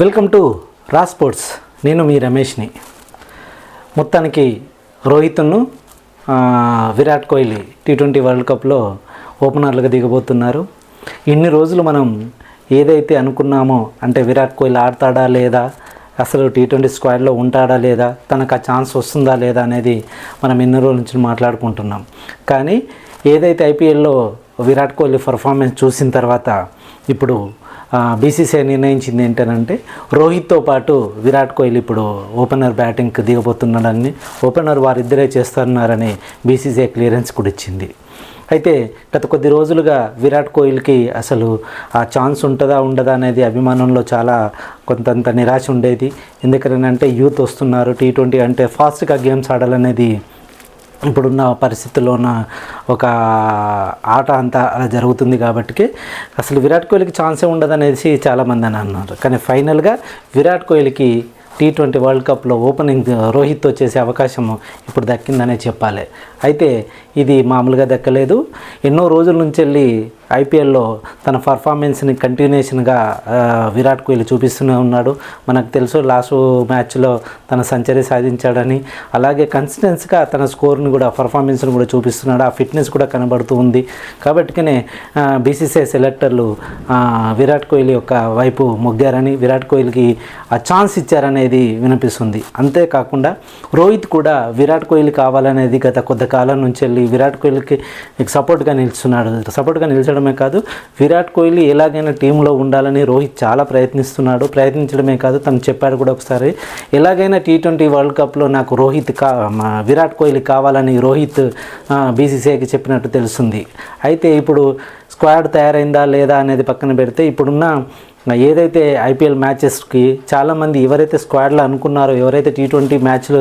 Welcome to రా sports. నేను మీ రమేష్ని. మొత్తానికి రోహిత్ను Virat Kohli T twenty world కప్లో ఓపెనర్లుగా దిగబోతున్నారు. ఇన్ని రోజులు మనం ఏదైతే అనుకున్నామో అంటే విరాట్ కోహ్లీ ఆడతాడా లేదా అసలు టీ ట్వంటీ స్క్వాడ్లో ఉంటాడా లేదా తనకు ఆ ఛాన్స్ వస్తుందా లేదా అనేది మనం ఎన్ని రోజుల నుంచి మాట్లాడుకుంటున్నాం. కానీ ఏదైతే ఐపీఎల్లో విరాట్ కోహ్లీ పర్ఫార్మెన్స్ చూసిన తర్వాత ఇప్పుడు బీసీసీఐ నిర్ణయించింది ఏంటంటే రోహిత్తో పాటు విరాట్ కోహ్లీ ఇప్పుడు ఓపెనర్ బ్యాటింగ్కి దిగబోతున్నాడని ఓపెనర్ వారిద్దరే చేస్తున్నారని బీసీసీఐ క్లియరెన్స్ కూడా ఇచ్చింది. అయితే గత కొద్ది రోజులుగా విరాట్ కోహ్లీకి అసలు ఆ ఛాన్స్ ఉంటుందా ఉండదా అనేది అభిమానంలో చాలా కొంతంత నిరాశ ఉండేది. ఎందుకంటే యూత్ వస్తున్నారు టీ ట్వంటీ అంటే ఫాస్ట్గా గేమ్స్ ఆడాలనేది ఇప్పుడున్న పరిస్థితుల్లో ఉన్న ఒక ఆట అంతా అలా జరుగుతుంది కాబట్టి అసలు విరాట్ కోహ్లీకి ఛాన్సే ఉండదనేసి చాలామంది అని అన్నారు. కానీ ఫైనల్గా విరాట్ కోహ్లీకి టీ ట్వంటీ వరల్డ్ కప్లో ఓపెనింగ్ రోహిత్ వచ్చేసే అవకాశం ఇప్పుడు దక్కిందనే చెప్పాలి. అయితే ఇది మామూలుగా దక్కలేదు. ఎన్నో రోజుల నుంచి వెళ్ళి ఐపీఎల్లో తన పర్ఫార్మెన్స్ని కంటిన్యూషన్గా విరాట్ కోహ్లీ చూపిస్తూనే ఉన్నాడు. మనకు తెలుసు లాస్ట్ మ్యాచ్లో తన సెంచరీ సాధించాడని. అలాగే కన్సిస్టెన్స్గా తన స్కోర్ని కూడా పర్ఫార్మెన్స్ని కూడా చూపిస్తున్నాడు. ఆ ఫిట్నెస్ కూడా కనబడుతూ ఉంది. కాబట్టికనే బీసీసీఐ సెలెక్టర్లు విరాట్ కోహ్లీ యొక్క వైపు మొగ్గారని విరాట్ కోహ్లీకి ఆ ఛాన్స్ ఇచ్చారనేది వినిపిస్తుంది. అంతేకాకుండా రోహిత్ కూడా విరాట్ కోహ్లీ కావాలనేది గత కొద్ది కాలం నుంచి వెళ్ళి విరాట్ కోహ్లీకి సపోర్ట్గా నిలుస్తున్నాడు. సపోర్ట్గా నిలిచడమే కాదు. విరాట్ కోహ్లీ ఎలాగైనా టీంలో ఉండాలని రోహిత్ చాలా ప్రయత్నిస్తున్నాడు. ప్రయత్నించడమే కాదు తను చెప్పాడు కూడా ఒకసారి. ఎలాగైనా టీ ట్వంటీ వరల్డ్ కప్లో నాకు రోహిత్ కా విరాట్ కోహ్లీ కావాలని రోహిత్ బీసీసీఐకి చెప్పినట్టు తెలుస్తుంది. అయితే ఇప్పుడు స్క్వాడ్ తయారైందా లేదా అనేది పక్కన పెడితే ఇప్పుడున్న ఏదైతే ఐపీఎల్ మ్యాచెస్కి చాలామంది ఎవరైతే స్క్వాడ్లో అనుకున్నారో ఎవరైతే టీ ట్వంటీ మ్యాచ్లు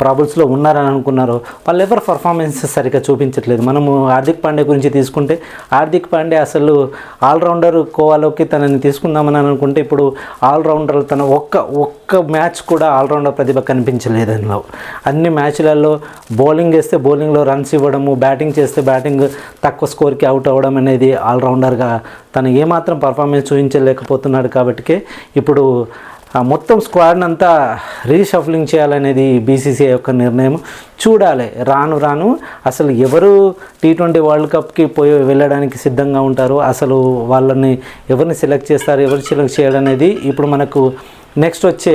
ప్రాబుల్స్లో ఉన్నారని అనుకున్నారో వాళ్ళు ఎవరు పర్ఫార్మెన్స్ సరిగ్గా చూపించట్లేదు. మనము హార్దిక్ పాండే గురించి తీసుకుంటే హార్దిక్ పాండే అసలు ఆల్రౌండర్ కోవాలోకి తనని తీసుకుందామని అనుకుంటే ఇప్పుడు ఆల్రౌండర్ తన ఒక్క ఒక్క మ్యాచ్ కూడా ఆల్రౌండర్ ప్రతిభ కనిపించలేదు అందులో అన్ని మ్యాచ్లలో బౌలింగ్ వేస్తే బౌలింగ్లో రన్స్ ఇవ్వడము బ్యాటింగ్ చేస్తే బ్యాటింగ్ తక్కువ స్కోర్కి అవుట్ అవ్వడం అనేది ఆల్రౌండర్గా తను ఏమాత్రం పర్ఫార్మెన్స్ లేకపోతున్నాడు కాబట్టి ఇప్పుడు మొత్తం స్క్వాడ్ని అంతా రీషఫ్లింగ్ చేయాలనేది బీసీసీఐ యొక్క నిర్ణయం. చూడాలి రాను రాను అసలు ఎవరు టీ ట్వంటీ వరల్డ్ కప్కి పోయి వెళ్ళడానికి సిద్ధంగా ఉంటారు అసలు వాళ్ళని ఎవరిని సెలెక్ట్ చేస్తారు ఎవరు సెలెక్ట్ చేయడం అనేది ఇప్పుడు మనకు నెక్స్ట్ వచ్చే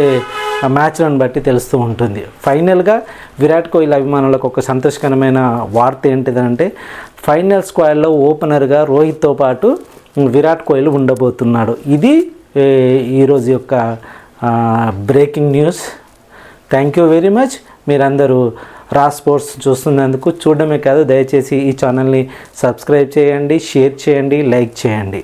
మ్యాచ్లను బట్టి తెలుస్తూ ఉంటుంది. ఫైనల్గా విరాట్ కోహ్లీ అభిమానులకు ఒక సంతోషకరమైన వార్త ఏంటిదంటే ఫైనల్ స్క్వాడ్లో ఓపెనర్గా రోహిత్తో పాటు విరాట్ కోహ్లీ ఉండబోతున్నాడు. ఇది ఈరోజు యొక్క breaking news thank you very much మీరందరూ రా స్పోర్ట్స్ చూస్తున్నందుకు చూడడమే కాదు దయచేసి ఈ ఛానల్ని సబ్స్క్రైబ్ చేయండి షేర్ చేయండి లైక్ చేయండి.